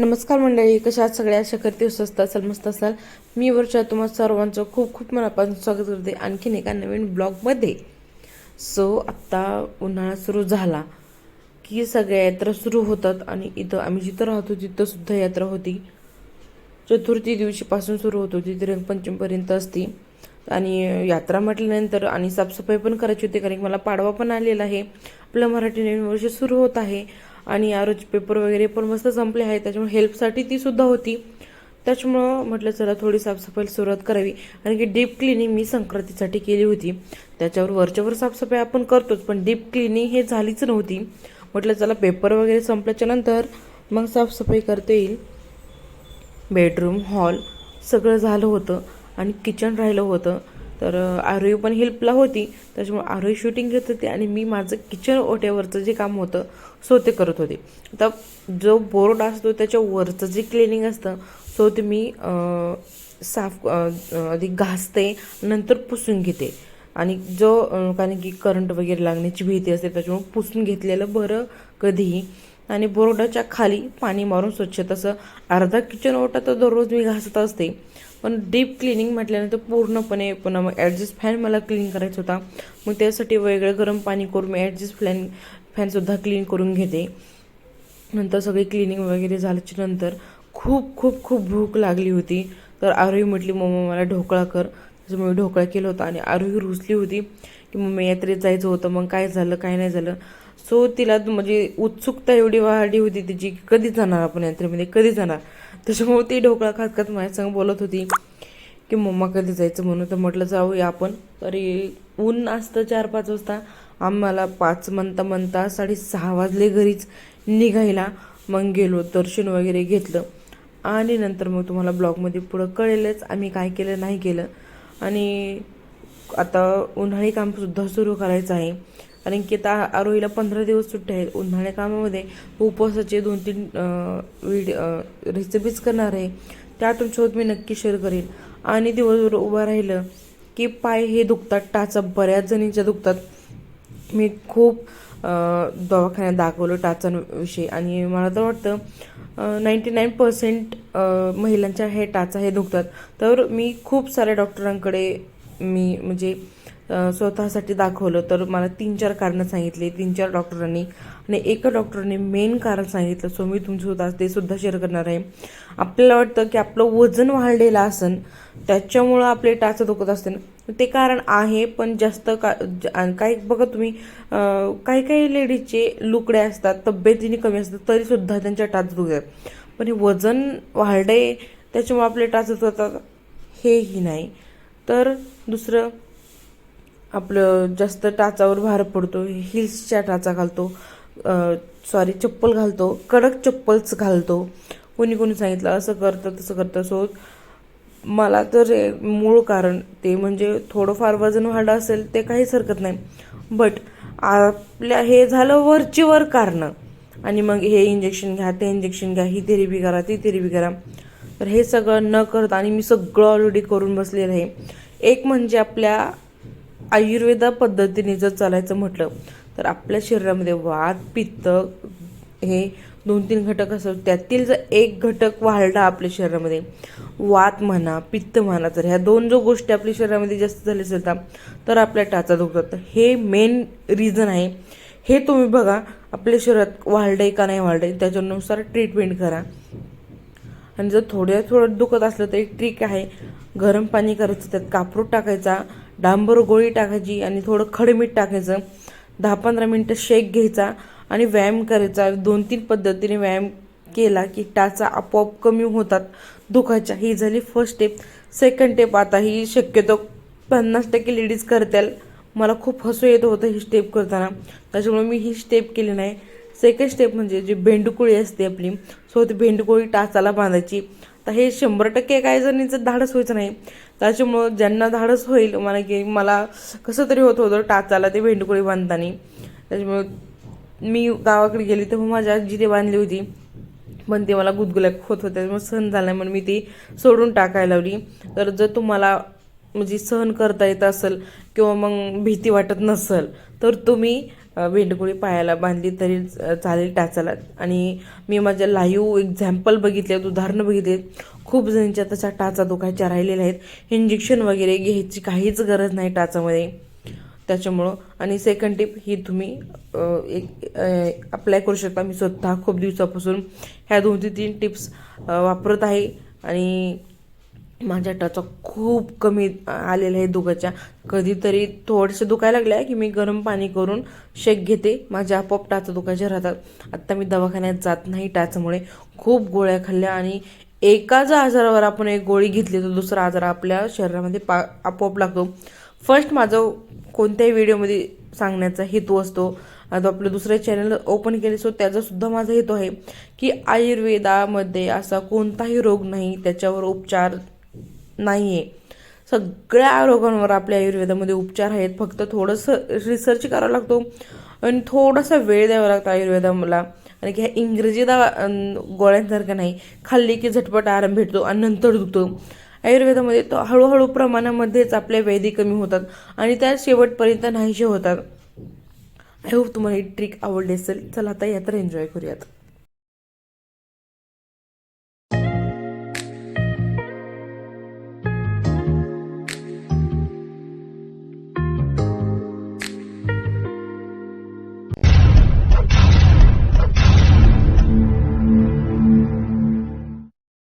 नमस्कार मंडळी कशा सगळ्या अशा करते स्वस्त असाल मस्त असाल. मी वर्षा तुम्हाला सर्वांचं खूप खूप मनापासून स्वागत करते आणखीन एका नवीन ब्लॉगमध्ये. सो आत्ता उन्हाळा सुरू झाला की सगळ्या यात्रा सुरू होतात आणि इथं आम्ही जिथं राहतो तिथं सुद्धा यात्रा होती. चतुर्थी दिवशीपासून सुरू होत होती ती रंगपंचमीपर्यंत असती. आणि यात्रा म्हटल्यानंतर आणि साफसफाई पण करायची होती कारण की मला पाडवा पण आलेला आहे. आपलं मराठी नवीन वर्ष सुरू होत आहे. आणि आरोज पेपर वगैरे पण मस्त संपले आहेत. त्याच्यामुळे हेल्पसाठी ती सुद्धा होती. त्याच्यामुळं म्हटलं चला थोडी साफसफाई सुरुवात करावी. कारण की डीप क्लिनिंग मी संक्रांतीसाठी केली होती. त्याच्यावर वरच्यावर साफसफाई आपण करतोच पण डीप क्लिनिंग हे झालीच नव्हती. म्हटलं चला पेपर वगैरे संपल्याच्या नंतर मग साफसफाई करता येईल. बेडरूम हॉल सगळं झालं होतं आणि किचन राहिलं होतं. तर आरोही पण हेल्पला होती. त्याच्यामुळे आरोही शूटिंग घेत होते आणि मी माझं किचन ओट्यावरचं जे काम होतं सो ते करत होते. आता जो बोर्ड असतो त्याच्या वरचं जे क्लिनिंग असतं सो ते मी साफ आधी घासते नंतर पुसून घेते. आणि जो कारण की करंट वगैरे लागण्याची भीती असते त्याच्यामुळे पुसून घेतलेलं बरं कधीही. आणि बोर्डाच्या खाली पाणी मारून स्वच्छ तसं अर्धा किचन ओटा तर दररोज मी घासत असते. पण डीप क्लिनिंग म्हटल्यानंतर पूर्णपणे पुन्हा मग ॲडजस्ट फॅन मला क्लीन करायचा होता. मग त्यासाठी वेगळं गरम पाणी करून मी ॲडजस्ट फॅन फॅनसुद्धा क्लीन करून घेते. नंतर सगळी क्लिनिंग वगैरे झाल्याच्यानंतर खूप खूप खूप भूक लागली होती. तर आरोही म्हटली मम्मा मला ढोकळा कर. त्याच्यामुळे ढोकळा केला होता आणि आरोही रुसली होती की मम्मी यात्रेत जायचं होतं. मग काय झालं काय नाही झालं? सो तिला म्हणजे उत्सुकता एवढी वाढली होती तिची की कधी जाणार आपण यात्रेमध्ये? कधी जाणार? त्याच्यामुळे ती ढोकळा खात खात माझ्यासंग बोलत होती की मम्मा कधी जायचं? म्हणून तर म्हटलं जाऊया आपण. तरी ऊन असतं चार पाच वाजता. आम्हाला पाच म्हणता म्हणता साडेसहा वाजले घरीच निघायला. मग गेलो दर्शन वगैरे घेतलं. आणि नंतर मग तुम्हाला ब्लॉगमध्ये पुढं कळेलच आम्ही काय केलं नाही केलं. आणि आता उन्हाळी कामसुद्धा सुरू करायचं आहे. कारण की आता आरोहीला पंधरा दिवस सुट्ट्या आहेत. उन्हाळ्या कामामध्ये उपवासाचे दोन तीन व्हिडिओ रेसिपीज करणार आहे. त्या तुमच्यासोबत मी नक्की शेअर करेन. आणि दिवसभर उभं राहिलं की पाय हे दुखतात टाचा. बऱ्याच जणींच्या दुखतात. मी खूप दवाखान्यात दाखवलं टाचांविषयी. आणि मला तर वाटतं नाईंटी नाईन पर्सेंट महिलांच्या हे टाचा हे दुखतात. तर मी खूप साऱ्या डॉक्टरांकडे मी म्हणजे स्वतःसाठी दाखवलं तर मला तीन चार कारणं सांगितली तीन चार डॉक्टरांनी. आणि एका डॉक्टरने मेन कारण सांगितलं सो मी तुमच्यासोबत ते सुद्धा शेअर करणार आहे. आपल्याला वाटतं की आपलं वजन वाढलेलं असन त्याच्यामुळं आपले टाच दुखत असते ना ते कारण आहे पण जास्त का ज- काही बघा तुम्ही काही काही लेडीजचे लुकडे असतात तब्येतीने कमी असतात तरी सुद्धा त्यांच्या टाच दुखतात. पण हे वजन वाढले त्याच्यामुळे आपले टाच दुखतात हेही नाही. तर दुसरं आपलं जास्त टाचावर भार पडतो हिल्सच्या टाचा घालतो सॉरी चप्पल घालतो कडक चप्पलच घालतो. कोणी कोणी सांगितलं असं करतं तसं करतं. सो मला तर मूळ कारण ते म्हणजे थोडंफार वजन वाढं असेल ते काहीच हरकत नाही. बट आपल्या हे झालं वरचीवर कारणं. आणि मग हे इंजेक्शन घ्या ते इंजेक्शन घ्या ही थेरपी करा ती थेरपी करा. तर हे सगळं न करता आणि मी सगळं ऑलरेडी करून बसलेलं आहे. एक म्हणजे आपल्या आयुर्वेदा पद्धतीने जर चालायचं म्हटलं तर आपल्या शरीरामध्ये वात पित्त हे दोन तीन घटक असतात. त्यातील जर एक घटक वाढला आपल्या शरीरामध्ये वात म्हणा पित्त म्हणा तर ह्या दोन जो गोष्टी आपल्या शरीरामध्ये जास्त झाल्या असेल तर आपल्या टाचा दुखतात. तर हे मेन रिझन आहे. हे तुम्ही बघा आपल्या शरीरात वाढलंय का नाही वाढलंय त्याच्यानुसार ट्रीटमेंट करा. आणि जर थोड्या थोडं दुखत असलं तर एक ट्रिक आहे गरम पाणी करायचं त्यात कापरूट टाकायचा डांबर गोळी टाकायची आणि थोडं खडमीठ टाकायचं. दहा पंधरा मिनटं शेक घ्यायचा आणि व्यायाम करायचा. दोन तीन पद्धतीने व्यायाम केला की टाचा आपोआप कमी होतात. दुखाच्या. ही झाली फर्स्ट स्टेप सेकंड स्टेप आता ही शक्यतो पन्नास टक्के लेडीज करतील. मला खूप हसू येत होतं ही स्टेप करताना. त्याच्यामुळे मी ही स्टेप केली नाही. सेकंड स्टेप म्हणजे जी भेंडुकोळी असते आपली सो ती भेंडुकोळी टाचाला बांधायची. तर हे शंभर टक्के काही जणींचं धाडस व्हायचं नाही. त्याच्यामुळं ज्यांना धाडस होईल मला की मला कसं तरी होत होतं टाचाला ते भेंडकुळी बांधताना. त्याच्यामुळं मी गावाकडे गेली तेव्हा माझ्या आजी ते बांधली होती. पण ते मला गुदगुल्या होत होत्या. मग सहन झाला म्हणून मी ती सोडून टाकायला लावली. तर जर तुम्हाला म्हणजे सहन करता येत असेल किंवा मग भीती वाटत नसेल तर तुम्ही अ, पायाला बांधली तरी चालेल टाचाला आणि मी माझ्या लाईव्ह एक्झाम्पल बघितले आहेत उदाहरणं बघितले खूप जणांच्या तशा टाचा दुखायच्या राहिलेल्या आहेत. इंजेक्शन वगैरे घ्यायची काहीच गरज नाही टाचामध्ये. त्याच्यामुळं आणि सेकंड टिप ही तुम्ही एक अप्लाय करू शकता. मी स्वतः खूप दिवसापासून ह्या दोन ते तीन टिप्स वापरत आहे. आणि माझ्या टाचा खूप कमी आलेल्या आहे दुखाच्या कधीतरी थोडेसे दुखायला लागले की मी गरम पाणी करून शेक घेते. माझ्या आपोआप टाच दुखायचे राहतात. आत्ता मी दवाखान्यात जात नाही टाचामुळे. खूप गोळ्या खाल्ल्या आणि एकाच आजारावर आपण एक गोळी घेतली तर दुसरा आजार आपल्या शरीरामध्ये पा आपोआप लागतो. फर्स्ट माझं कोणत्याही व्हिडिओमध्ये सांगण्याचा हेतू असतो. आता आपलं दुसरे चॅनल ओपन केले सो त्याचासुद्धा माझा हेतू आहे की आयुर्वेदामध्ये असा कोणताही रोग नाही त्याच्यावर उपचार नाही आहे सगळ्या रोगांवर आपल्या आयुर्वेदामध्ये उपचार आहेत. फक्त थोडंसं रिसर्च करावा लागतो आणि थोडासा वेळ द्यावा लागतो आयुर्वेदाला. आणि की ह्या इंग्रजी दवा गोळ्यांसारखं नाही. खाल्ली की झटपट आराम भेटतो आणि नंतर दुखतो. आयुर्वेदामध्ये तो हळूहळू प्रमाणामध्येच आपल्या व्याधी कमी होतात आणि त्या शेवटपर्यंत नाहीसे होतात. आय होप तुम्हाला ही ट्रिक आवडली असेल. चला आता यात्रा एन्जॉय करूयात.